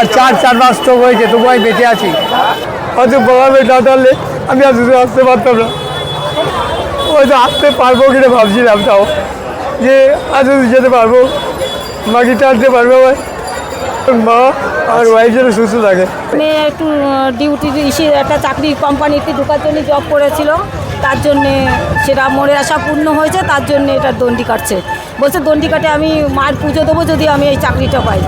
আমার চার চার মাস তো হয়েছে তবু আমি বেঁচে আছি। হয়তো বাবা না ধরলে আমি আজ শুধু আসতে পারতাম না। হয়তো আসতে পারব কিনা ভাবছিলাম তাও। যে আজ যেতে পারব, মাকে টানতে পারব আমার মা আর ওয়াইফ যেন সুস্থ থাকে। মেয়ে একটু ডিউটি ইসে একটা চাকরি কোম্পানিতে ঢোকার জন্য জব করেছিল। তার জন্যে সেটা মনের আশা পূর্ণ হয়েছে, তার জন্য এটা দণ্ডি কাটছে। বলছে, দণ্ডি কাটে আমি মার পুজো দেবো যদি আমি এই চাকরিটা পাই।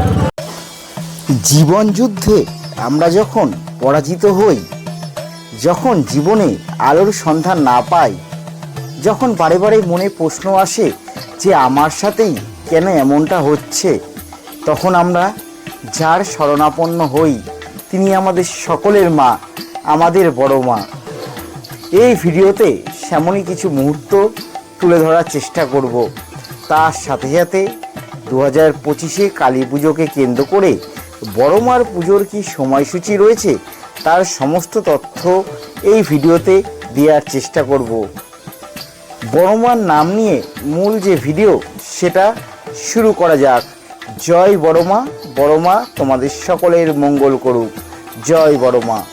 জীবন যুদ্ধে আমরা যখন পরাজিত হই, যখন জীবনে আলোর সন্ধান না পাই, যখন বারে বারে মনে প্রশ্ন আসে যে আমার সাথেই কেন এমনটা হচ্ছে, তখন আমরা যার শরণাপন্ন হই, তিনি আমাদের সকলের মা, আমাদের বড় মা। এই ভিডিওতে সেমনই কিছু মুহূর্ত তুলে ধরার চেষ্টা করব। তার সাথে সাথে দু হাজার পঁচিশে কালী পুজোকে কেন্দ্র করে বড়মার পুজোর কি সময়সূচি রয়েছে? তার সমস্ত তথ্য এই ভিডিওতে দেওয়ার চেষ্টা করব। বড়মার নাম নিয়ে মূল যে ভিডিও, সেটা শুরু করা যাক। জয় বড়মা বড়মা তোমাদের সকলের মঙ্গল করুক। জয় বড়মা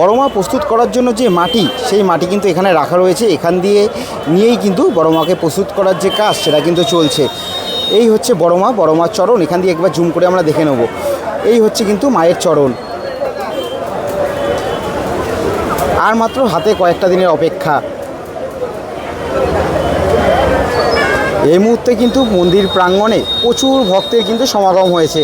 বড়মা প্রস্তুত করার জন্য যে মাটি, সেই মাটি কিন্তু এখানে রাখা রয়েছে। এখান দিয়ে নিয়েই কিন্তু বড়মাকে প্রস্তুত করার যে কাজ, সেটা কিন্তু চলছে। এই হচ্ছে বড়মা, বড়মার চরণ। এখান দিয়ে একবার জুম করে আমরা দেখে নেব। এই হচ্ছে কিন্তু মায়ের চরণ। আর মাত্র হাতে কয়েকটা দিনের অপেক্ষা। এই মুহূর্তে কিন্তু মন্দির প্রাঙ্গণে প্রচুর ভক্তের কিন্তু সমাগম হয়েছে।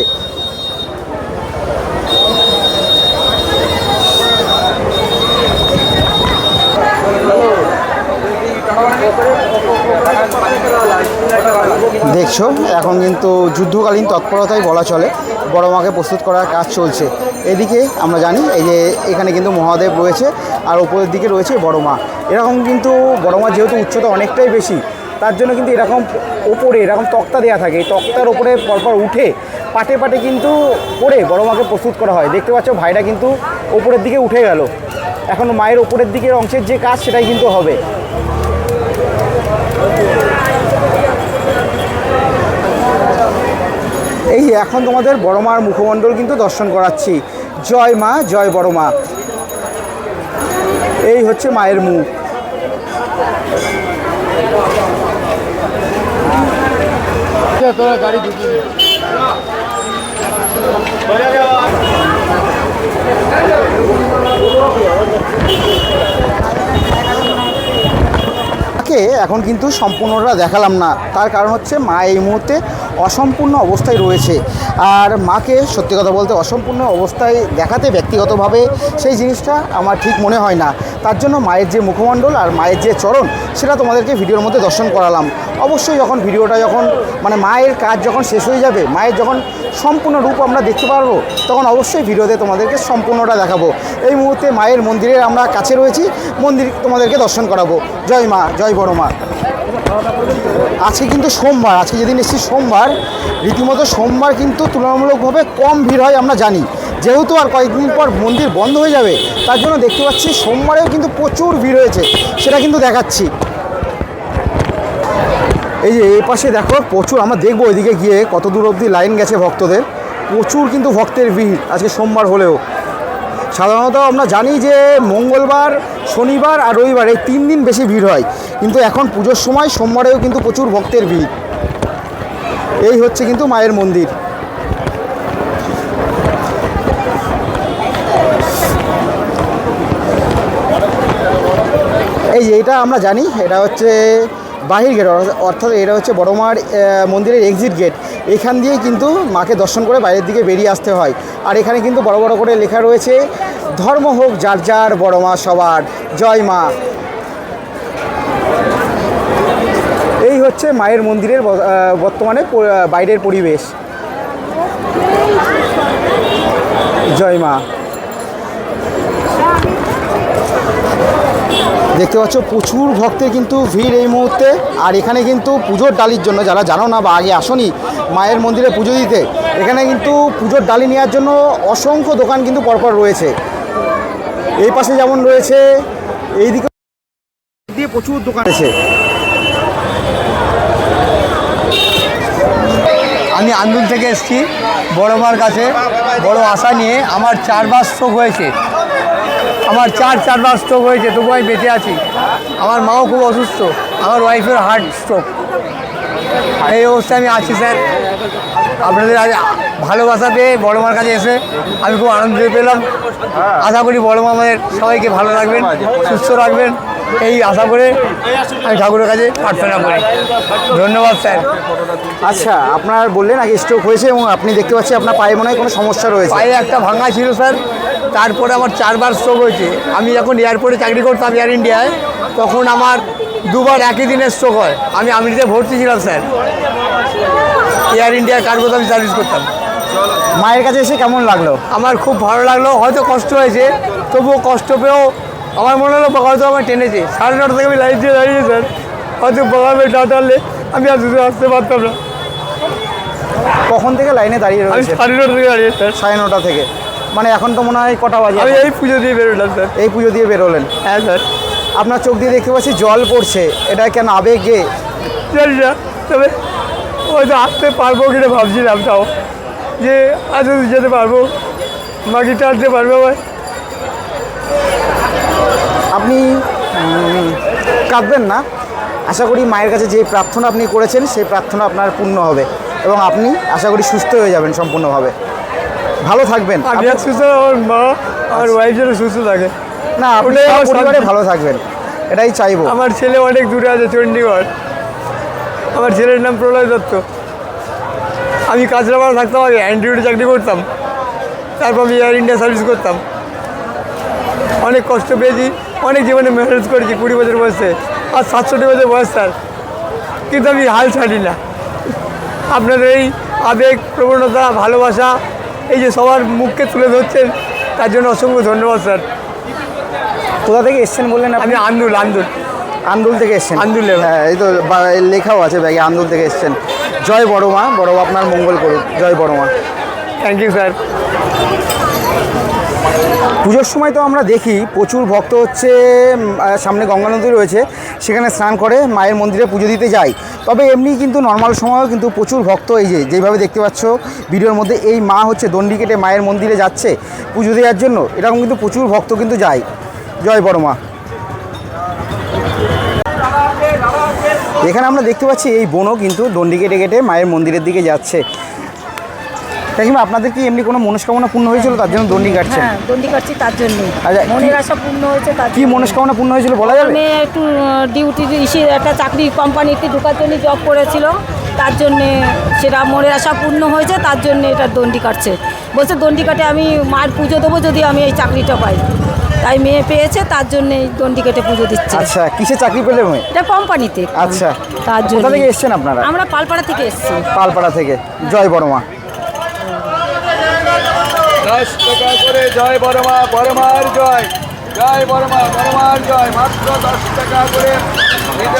দেখছ, এখন কিন্তু যুদ্ধকালীন তৎপরতাই বলা চলে। বড় মাকে প্রস্তুত করার কাজ চলছে। এদিকে আমরা জানি, এই যে এখানে কিন্তু মহাদেব রয়েছে, আর ওপরের দিকে রয়েছে বড় মা। এরকম কিন্তু বড় মা যেহেতু উচ্চতা অনেকটাই বেশি, তার জন্য কিন্তু এরকম ওপরে, এরকম তক্তা দেওয়া থাকে। এই তক্তার ওপরে পরপর উঠে পাটে পাটে কিন্তু করে বড় মাকে প্রস্তুত করা হয়। দেখতে পাচ্ছ ভাইরা কিন্তু ওপরের দিকে উঠে গেল। এখন মায়ের ওপরের দিকের অংশের যে কাজ, সেটাই কিন্তু হবে এই যে এখন তোমাদের বড় মার মুখমণ্ডল কিন্তু দর্শন করাচ্ছি। জয় মা, জয় বড় মা। এই হচ্ছে মায়ের মুখ। এখন কিন্তু সম্পূর্ণটা দেখালাম না। তার কারণ হচ্ছে মা এই মুহূর্তে অসম্পূর্ণ অবস্থায় রয়েছে। আর মাকে সত্যি কথা বলতে অসম্পূর্ণ অবস্থায় দেখাতে ব্যক্তিগতভাবে সেই জিনিসটা আমার ঠিক মনে হয় না। তার জন্য মায়ের যে মুখমণ্ডল আর মায়ের যে চরণ, সেটা তোমাদেরকে ভিডিওর মধ্যে দর্শন করালাম। অবশ্যই যখন ভিডিওটা যখন মানে মায়ের কাজ যখন শেষ হয়ে যাবে, মায়ের যখন সম্পূর্ণ রূপ আমরা দেখতে পারব, তখন অবশ্যই ভিডিওতে তোমাদেরকে সম্পূর্ণটা দেখাবো। এই মুহূর্তে মায়ের মন্দিরের আমরা কাছে রয়েছি, মন্দির তোমাদেরকে দর্শন করাবো। জয় মা, জয় বড় মা। আজকে কিন্তু সোমবার, আজকে যেদিন এসেছি সোমবার, রীতিমতো সোমবার কিন্তু তুলনামূলকভাবে কম ভিড় হয় আমরা জানি। যেহেতু আর কয়েকদিন পর মন্দির বন্ধ হয়ে যাবে, তার জন্য দেখতে পাচ্ছি সোমবারেও কিন্তু প্রচুর ভিড় হয়েছে, সেটা কিন্তু দেখাচ্ছি। এই যে এই পাশে দেখো, প্রচুর আমরা দেখব ওইদিকে গিয়ে কত দূর অবধি লাইন গেছে ভক্তদের, প্রচুর কিন্তু ভক্তের ভিড় আজকে সোমবার হলেও। সাধারণত আমরা জানি যে মঙ্গলবার, শনিবার আর রবিবার এই তিন দিন বেশি ভিড় হয়। কিন্তু এখন পুজোর সময় সোমবারেও কিন্তু প্রচুর ভক্তের ভিড়। এই হচ্ছে কিন্তু মায়ের মন্দির। এই এটা আমরা জানি, এটা হচ্ছে বাহির গেট, অর্থাৎ এটা হচ্ছে বড়মার মন্দিরের এক্সিট গেট এখান দিয়েই কিন্তু মাকে দর্শন করে বাইরের দিকে বেরিয়ে আসতে হয়। আর এখানে কিন্তু বড় বড় করে লেখা রয়েছে, ধর্ম হোক যার যার, বড় মা সবার, জয় মা। এই হচ্ছে মায়ের মন্দিরের বর্তমানে বাইরের পরিবেশ। জয় মা। দেখতে পাচ্ছ, প্রচুর ভক্তের কিন্তু ভিড় এই মুহূর্তে। আর এখানে কিন্তু পুজোর ডালির জন্য, যারা জানো না বা আগে আসনি, মায়ের মন্দিরে পুজো দিতে, এখানে কিন্তু পুজোর ডালি নেওয়ার জন্য অসংখ্য দোকান কিন্তু পরপর রয়েছে। এই পাশে যেমন রয়েছে এই দিকে দিয়ে প্রচুর দোকান আছে আমি আন্দুল থেকে এসেছি, বড় মার কাছে, বড় আশা নিয়ে আমার চারবার স্ট্রোক হয়েছে। আমার চার চারবার স্ট্রোক হয়েছে তবু আমি বেঁচে আছি। আমার মাও খুব অসুস্থ, আমার ওয়াইফের হার্ট স্ট্রোক এই অবস্থায় আমি আছি, স্যার। আপনাদের আজ ভালোবাসা পেয়ে বড় মার কাছে এসে আমি খুব আনন্দ পেলাম। আশা করি বড় মা আমাদের সবাইকে ভালো রাখবেন, সুস্থ রাখবেন। এই আশা করে আমি ঠাকুরের কাছে প্রার্থনা করি। ধন্যবাদ স্যার। আচ্ছা আপনার বললেন আগে স্ট্রোক হয়েছে এবং আপনি দেখতে পাচ্ছি আপনার পায়ে মনে হয় কোনো সমস্যা রয়েছে। পায়ে একটা ভাঙা ছিল স্যার। তারপরে আমার চারবার স্ট্রোক হয়েছে। আমি যখন এয়ারপোর্টে চাকরি করতাম এয়ার ইন্ডিয়ায় তখন আমার দুবার একই দিনের স্ট্রোক হয়। আমি আমিরিতে ভর্তি ছিলাম স্যার। এয়ার ইন্ডিয়া কার্গোতে আমি সার্ভিস করতাম। মায়ের কাছে এসে কেমন লাগল? আমার খুব ভালো লাগল। হয়তো কষ্ট হয়েছে তবুও কষ্ট পেয়েও আমার মনে হলো হয়তো আমার টেনেছে। সাড়ে নটা থেকে আমি লাইট দিয়ে দাঁড়িয়ে স্যার। হয়তো বাবা না টানলে আমি আর দুটো আসতে পারতাম না। কখন থেকে লাইনে দাঁড়িয়ে আমি রয়েছে? সাড়ে নটা থেকে দাঁড়িয়ে স্যার। সাড়ে নটা থেকে। মানে এখন তো মনে হয় কটা বাজে আমি এই পুজো দিয়ে বেরোলাম স্যার। এই পুজো দিয়ে বেরোলেন? হ্যাঁ স্যার। আপনার চোখ দিয়ে দেখতে পাচ্ছি জল পড়ছে। এটা কেন আবেগে? জানি না তবে হয়তো আসতে পারব কিনা ভাবছিলাম তাও। যে আজ যেতে পারব বাকি টানতে পারব ভাই আপনি কাঁদবেন না। আশা করি মায়ের কাছে যে প্রার্থনা আপনি করেছেন সেই প্রার্থনা আপনার পূর্ণ হবে এবং আপনি আশা করি সুস্থ হয়ে যাবেন সম্পূর্ণভাবে। ভালো থাকবেন। আমি সুস্থ আমার মা ওয়াইফ যেন সুস্থ থাকে। না আপনি পরিবারে ভালো থাকবেন। এটাই চাইব। আমার ছেলে অনেক দূরে আছে চণ্ডীগড় আমার ছেলের নাম প্রলয় দত্ত। আমি কাঁচরাপাড়া থাকতাম আগে অ্যান্ড্রয়েডে চাকরি করতাম। তারপর আমি এয়ার ইন্ডিয়া সার্ভিস করতাম। অনেক কষ্ট পেয়েছি অনেক জীবনে ম্যানেজ করেছি কুড়ি বছর বয়সে। আর সাতষট্টি বছর বয়স স্যার কিন্তু আমি হাল ছাড়ি না। আপনাদের এই আবেগ প্রবণতা ভালোবাসা এই যে সবার মুখকে তুলে ধরছেন তার জন্য অসংখ্য ধন্যবাদ স্যার। কোথা থেকে এসছেন বললেন আপনি? আমি আন্দুল আন্দুল। আন্দুল থেকে এসছেন? আন্দুলে। হ্যাঁ এই তো লেখাও আছে ব্যাগে আন্দুল থেকে এসছেন। জয় বড় মা বড় মা আপনার মঙ্গল করুক। জয় বড় মা থ্যাংক ইউ স্যার পুজোর সময় তো আমরা দেখি, প্রচুর ভক্ত হচ্ছে সামনে গঙ্গা নদী রয়েছে, সেখানে স্নান করে মায়ের মন্দিরে পুজো দিতে যায়। তবে এমনি কিন্তু নর্মাল সময়ও কিন্তু প্রচুর ভক্ত এই যে, যেভাবে দেখতে পাচ্ছ ভিডিওর মধ্যে, এই মা হচ্ছে দণ্ডি কেটে মায়ের মন্দিরে যাচ্ছে পুজো দেওয়ার জন্য, এরকম কিন্তু প্রচুর ভক্ত কিন্তু যায়। জয় বড় মা। এখানে আমরা দেখতে পাচ্ছি এই বোনও কিন্তু দণ্ডি কেটে কেটে মায়ের মন্দিরের দিকে যাচ্ছে। কাকিমা আপনাদের কি এমনি কোনো মনস্কামনা পূর্ণ হয়েছিল? তার জন্য দণ্ডি কাটছেন। হ্যাঁ দণ্ডি কাটছি তার জন্যই। আচ্ছা, মনের আশা পূর্ণ হয়েছে তার কি মনস্কামনা পূর্ণ হয়েছিল বলা যাবে? মেয়ে একটু ডিউটি ইসে একটা চাকরি কোম্পানিতে ঢোকার জন্য জব করেছিল। তার জন্যে সেটা মনের আশা পূর্ণ হয়েছে তার জন্য এটা দণ্ডি কাটছে। বলছে দণ্ডি কাটে আমি মার পুজো দেবো যদি আমি এই চাকরিটা পাই। তাই মেয়ে পেয়েছে তার জন্য এই দণ্ডি কেটে পুজো দিচ্ছে। আচ্ছা কিসে চাকরি পেলে মেয়ে? এটা কোম্পানিতে আচ্ছা তার জন্য থেকে এসছেন আপনারা? আমরা পালপাড়া থেকে এসেছি। পালপাড়া থেকে। জয় বড় মা। দশ টাকা করে জয় বড়মা বড়মার জয়। জয় বড়মা বড়মার জয়। মাত্র দশ টাকা করে নিতে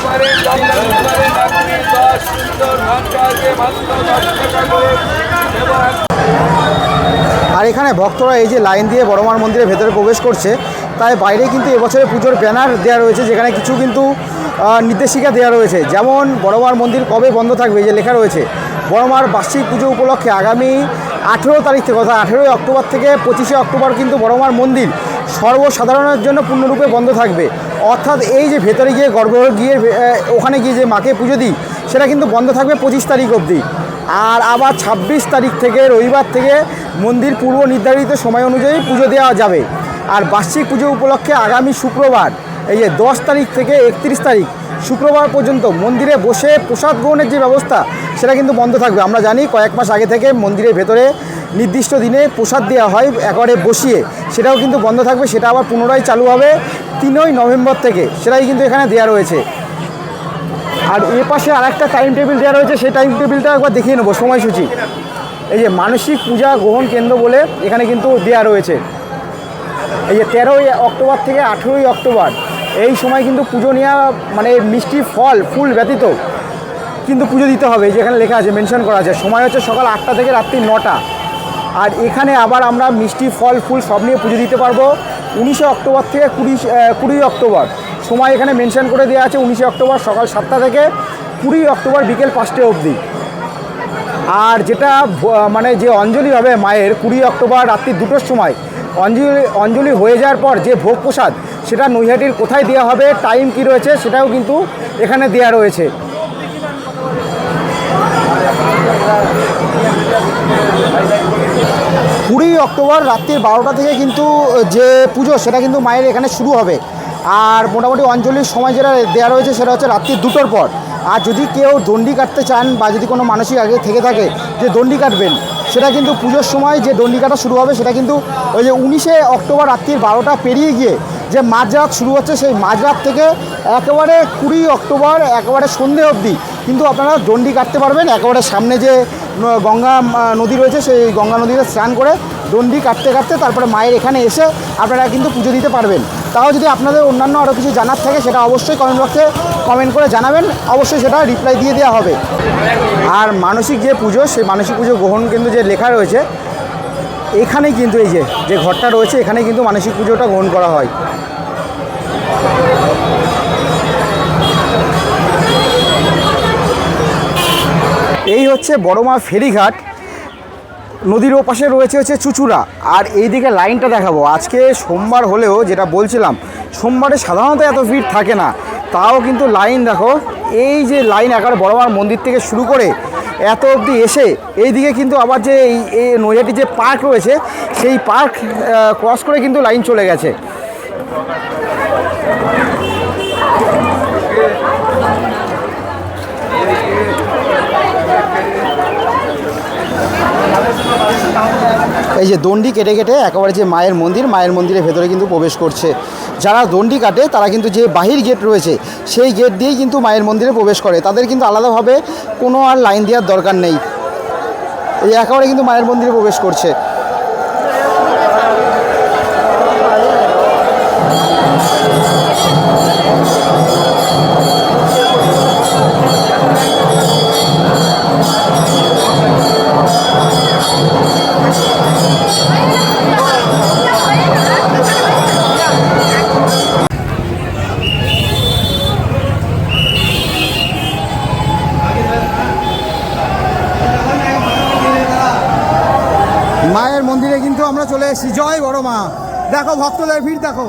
আর এখানে ভক্তরা এই যে লাইন দিয়ে বড়মার মন্দিরের ভেতরে প্রবেশ করছে, তাই বাইরে কিন্তু এবছরে পুজোর ব্যানার দেওয়া রয়েছে, যেখানে কিছু কিন্তু নির্দেশিকা দেওয়া রয়েছে। যেমন বড়মার মন্দির কবে বন্ধ থাকবে যে লেখা রয়েছে বড়মার বার্ষিক পুজো উপলক্ষে আগামী আঠেরো তারিখ থেকে, অর্থাৎ আঠেরোই অক্টোবর থেকে পঁচিশে অক্টোবর কিন্তু বড়মার মন্দির সর্বসাধারণের জন্য পূর্ণরূপে বন্ধ থাকবে। অর্থাৎ এই যে ভেতরে গিয়ে গর্ভগৃহে গিয়ে ওখানে গিয়ে যে মাকে পুজো দিই, সেটা কিন্তু বন্ধ থাকবে পঁচিশ তারিখ অবধি। আর আবার ছাব্বিশ তারিখ থেকে রবিবার থেকে মন্দির পূর্ব নির্ধারিত সময় অনুযায়ী পুজো দেওয়া যাবে। আর বার্ষিক পুজো উপলক্ষে আগামী শুক্রবার, এই যে দশ তারিখ থেকে একত্রিশ তারিখ, শুক্রবার পর্যন্ত মন্দিরে বসে প্রসাদ গ্রহণের যে ব্যবস্থা সেটা কিন্তু বন্ধ থাকবে। আমরা জানি কয়েক মাস আগে থেকে মন্দিরের ভেতরে নির্দিষ্ট দিনে প্রসাদ দেওয়া হয় একবারে বসিয়ে। সেটাও কিন্তু বন্ধ থাকবে, সেটা আবার পুনরায় চালু হবে তিনই নভেম্বর থেকে। সেটাই কিন্তু এখানে দেওয়া রয়েছে। আর এ পাশে আর একটা টাইম টেবিল দেওয়া রয়েছে, সেই টাইম টেবিলটা একবার দেখিয়ে নেব, সময়সূচি। এই যে মানসিক পূজা গ্রহণ কেন্দ্র বলে এখানে কিন্তু দেওয়া রয়েছে। এই যে তেরোই অক্টোবর থেকে আঠেরোই অক্টোবর, এই সময় কিন্তু পুজো নেওয়া মানে মিষ্টি ফল, ফুল ব্যতীত কিন্তু পুজো দিতে হবে যেখানে লেখা আছে মেনশন করা আছে। সময় হচ্ছে সকাল আটটা থেকে রাত্রি নটা। আর এখানে আবার আমরা মিষ্টি, ফল, ফুল সব নিয়ে পুজো দিতে পারব। উনিশে অক্টোবর থেকে কুড়ি কুড়ি অক্টোবর। সময় এখানে মেনশন করে দেওয়া আছে উনিশে অক্টোবর সকাল সাতটা থেকে কুড়ি অক্টোবর বিকেল পাঁচটা অবধি। আর যেটা মানে যে অঞ্জলি হবে মায়ের কুড়ি অক্টোবর রাত্রি দুটোর সময়, অঞ্জলি অঞ্জলি হয়ে যাওয়ার পর যে ভোগ প্রসাদ, সেটা নৈহাটির কোথায় দেওয়া হবে টাইম কি রয়েছে, সেটাও কিন্তু এখানে দেওয়া রয়েছে। কুড়ি অক্টোবর রাত্রির বারোটা থেকে কিন্তু যে পুজো সেটা কিন্তু মায়ের এখানে শুরু হবে। আর মোটামুটি অঞ্জলির সময় যেটা দেওয়া রয়েছে সেটা হচ্ছে রাত্রি দুটোর পর। আর যদি কেউ দণ্ডি কাটতে চান বা যদি কোনো মানসিক আগে থেকে থাকে, যে দণ্ডি কাটবেন, সেটা কিন্তু পুজোর সময় যে দণ্ডি কাটা শুরু হবে, সেটা কিন্তু ওই যে উনিশে অক্টোবর রাত্রির বারোটা পেরিয়ে গিয়ে যে মাঝরাত শুরু হচ্ছে, সেই মাঝরাত থেকে একেবারে কুড়ি অক্টোবর, একেবারে সন্ধে অবধি কিন্তু আপনারা দণ্ডি কাটতে পারবেন। একেবারে সামনে যে গঙ্গা নদী রয়েছে, সেই গঙ্গা নদীতে স্নান করে দণ্ডি কাটতে কাটতে তারপরে মায়ের এখানে এসে আপনারা কিন্তু পুজো দিতে পারবেন। তাও যদি আপনাদের অন্যান্য আরও কিছু জানার থাকে, সেটা অবশ্যই কমেন্ট বক্সে কমেন্ট করে জানাবেন। অবশ্যই সেটা রিপ্লাই দিয়ে দেওয়া হবে। আর মানসিক যে পুজো, সেই মানসিক পুজো গ্রহণ কিন্তু যে লেখা রয়েছে, এখানেই কিন্তু এই যে যে ঘরটা রয়েছে, এখানেই কিন্তু মানসিক পুজোটা গ্রহণ করা হয়। এই হচ্ছে বড়মা ফেরিঘাট। নদীর ওপাশে রয়েছে হচ্ছে চুচুড়া। আর এইদিকে লাইনটা দেখাবো। আজকে সোমবার হলেও যেটা বলছিলাম, সোমবারে সাধারণত এত ভিড় থাকে না। তাও কিন্তু লাইন দেখো, এই যে লাইন একেবারে বড়মার মন্দির থেকে শুরু করে এত অবধি এসে, এইদিকে কিন্তু আবার যে এই এই নৈহাটি যে পার্ক রয়েছে, সেই পার্ক ক্রস করে কিন্তু লাইন চলে গেছে। এই যে দণ্ডি কেটে কেটে একেবারে যে মায়ের মন্দির, মায়ের মন্দিরের ভেতরে কিন্তু প্রবেশ করছে। যারা দণ্ডি কাটে, তারা কিন্তু যে বাহির গেট রয়েছে, সেই গেট দিয়েই কিন্তু মায়ের মন্দিরে প্রবেশ করে। তাদের কিন্তু আলাদাভাবে কোনো আর লাইন দেওয়ার দরকার নেই। এই একেবারে কিন্তু মায়ের মন্দিরে প্রবেশ করছে। কিন্তু আমরা চলে এসেছি। জয় বড় মা। দেখো ভক্তদের ভিড় দেখো।